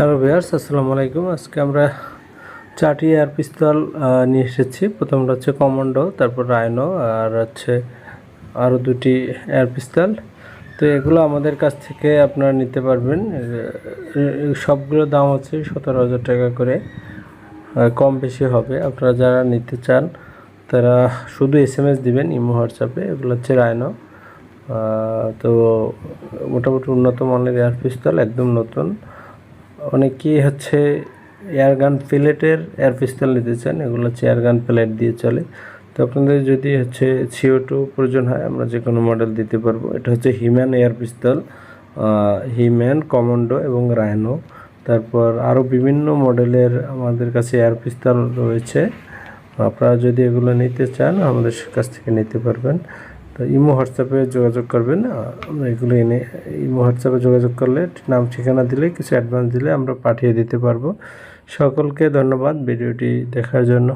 Hello viewers আসসালামু আলাইকুম। আজকে আমরা চারটি এয়ার পিস্তল নিয়ে এসেছি। প্রথমটা হচ্ছে কমান্ডো, তারপর রায়নো আর হচ্ছে আরও দুটি এয়ার পিস্তল। তো এগুলো আমাদের কাছ থেকে আপনারা নিতে পারবেন। সবগুলো দাম হচ্ছে সতেরো হাজার টাকা করে। কম বেশি হবে। আপনারা যারা নিতে চান, তারা শুধু এস এম এস দিবেন, ইমো, হোয়াটসঅ্যাপে এগুলো হচ্ছে রায়নো তো মোটামুটি উন্নত মানের এয়ার পিস্তল, একদম নতুন। অনেকেই হচ্ছে এয়ারগান প্লেটের এয়ার পিস্তল নিতে চান, এগুলো হচ্ছে এয়ারগান প্লেট দিয়ে চলে। তো আপনাদের যদি হচ্ছে সিও টু প্রয়োজন হয়, আমরা যে কোনো মডেল দিতে পারব। এটা হচ্ছে হিম্যান এয়ার পিস্তল হিম্যান কমান্ডো এবং রায়নো তারপর আরও বিভিন্ন মডেলের আমাদের কাছে এয়ার পিস্তল রয়েছে। আপনারা যদি এগুলো নিতে চান, আমাদের কাছ থেকে নিতে পারবেন। তো ইমো হোয়াটসঅ্যাপে যোগাযোগ করবেন আমরা এগুলো এনে ইমো হোয়াটসঅ্যাপে যোগাযোগ করলে নাম, ঠিকানা দিলে, কিছু অ্যাডভান্স দিলে আমরা পাঠিয়ে দিতে পারব। সকলকে ধন্যবাদ ভিডিওটি দেখার জন্য।